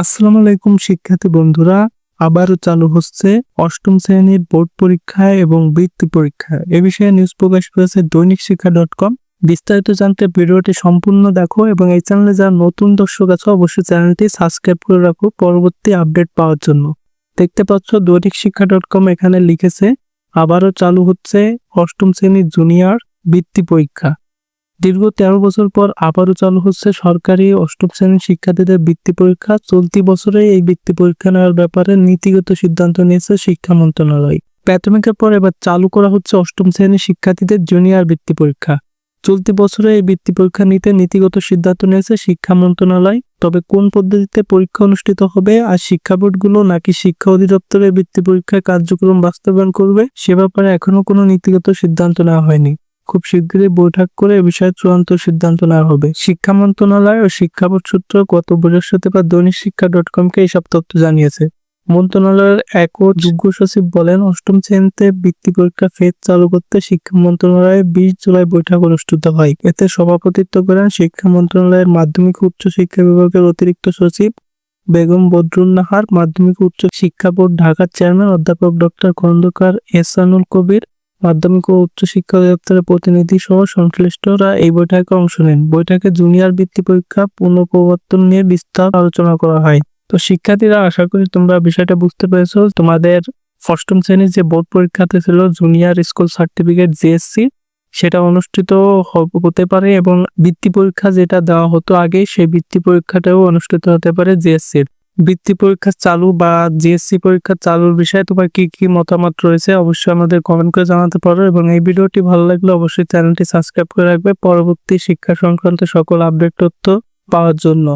আসসালামু আলাইকুম, শিক্ষার্থী বন্ধুরা। আবারও চালু হচ্ছে অষ্টম শ্রেণির বোর্ড পরীক্ষা এবং বৃত্তি পরীক্ষা। এ বিষয়ে নিউজ প্রকাশ করেছে দৈনিক শিক্ষা ডট কম বিস্তারিত জানতে ভিডিওটি সম্পূর্ণ দেখো এবং এই চ্যানেলে যারা নতুন দর্শক আছে, অবশ্যই চ্যানেলটি সাবস্ক্রাইব করে রাখো পরবর্তী আপডেট পাওয়ার জন্য। দেখতে পাচ্ছ দৈনিক শিক্ষা ডট কম এখানে লিখেছে, আবারও চালু হচ্ছে অষ্টম শ্রেণির জুনিয়র বৃত্তি পরীক্ষা। দীর্ঘ তেরো বছর পর আবারও চালু হচ্ছে সরকারি অষ্টম শ্রেণির শিক্ষার্থীদের বৃত্তি পরীক্ষা। চলতি বছরে এই বৃত্তি পরীক্ষা নেওয়ার ব্যাপারে নীতিগত সিদ্ধান্ত নিয়েছে শিক্ষা মন্ত্রণালয়। প্রাথমিকের পর এবার চালু করা হচ্ছে অষ্টম শ্রেণির শিক্ষার্থীদের জুনিয়র বৃত্তি পরীক্ষা। চলতি বছরে এই বৃত্তি পরীক্ষা নিতে নীতিগত সিদ্ধান্ত নিয়েছে শিক্ষা মন্ত্রণালয়। তবে কোন পদ্ধতিতে পরীক্ষা অনুষ্ঠিত হবে আর শিক্ষা বোর্ডগুলো নাকি শিক্ষা অধিদপ্তরের বৃত্তি পরীক্ষার কার্যক্রম বাস্তবায়ন করবে, সে ব্যাপারে এখনও কোনো নীতিগত সিদ্ধান্ত নেওয়া হয়নি। খুব শীঘ্রই বৈঠক করে এ বিষয়ে চূড়ান্ত সিদ্ধান্ত নেওয়া হবে। শিক্ষা মন্ত্রণালয় ও শিক্ষা সূত্র গত বৃহস্পতিবার দৈনিক শিক্ষা ডট কমকে এইসব তথ্য জানিয়েছে। মন্ত্রণালয়ের এক ও যুগ্ম সচিব বলেন, অষ্টম শ্রেণীতে বৃত্তি পরীক্ষা ফের চালু করতে শিক্ষা মন্ত্রণালয়ে বিশ জুলাই বৈঠক অনুষ্ঠিত হয়। এতে সভাপতিত্ব করেন শিক্ষা মন্ত্রণালয়ের মাধ্যমিক উচ্চ শিক্ষা বিভাগের অতিরিক্ত সচিব বেগম বদরুন্নাহার, মাধ্যমিক উচ্চ শিক্ষা বোর্ড ঢাকার চেয়ারম্যান অধ্যাপক ডক্টর খন্দকার এহসানুল কবির মাধ্যমিক ও উচ্চ শিক্ষা অধিদপ্তরের প্রতিনিধি সহ সংশ্লিষ্টরা এই বৈঠকে অংশ নেন। বৈঠকে জুনিয়র বৃত্তি পরীক্ষা, পুনঃপ্রবর্তন নিয়ে বিস্তার আলোচনা করা হয়। তো শিক্ষার্থীরা, আশা করি তোমরা বিষয়টা বুঝতে পেরেছ। তোমাদের অষ্টম শ্রেণির যে বোর্ড পরীক্ষাতে ছিল জুনিয়র স্কুল সার্টিফিকেট জিএসসি সেটা অনুষ্ঠিত হতে পারে এবং বৃত্তি পরীক্ষা যেটা দেওয়া হতো আগে, সেই বৃত্তি পরীক্ষাটাও অনুষ্ঠিত হতে পারে জিএসসির বৃত্তি পরীক্ষা চালু বা জিএসসি পরীক্ষা চালুর বিষয়ে তোমার কি কি মতামত রয়েছে অবশ্যই আমাদের কমেন্ট করে জানাতে পারো এবং এই ভিডিওটি ভালো লাগলে অবশ্যই চ্যানেলটি সাবস্ক্রাইব করে রাখবে। পরবর্তী শিক্ষা সংক্রান্ত সকল আপডেট তথ্য পাওয়ার জন্য।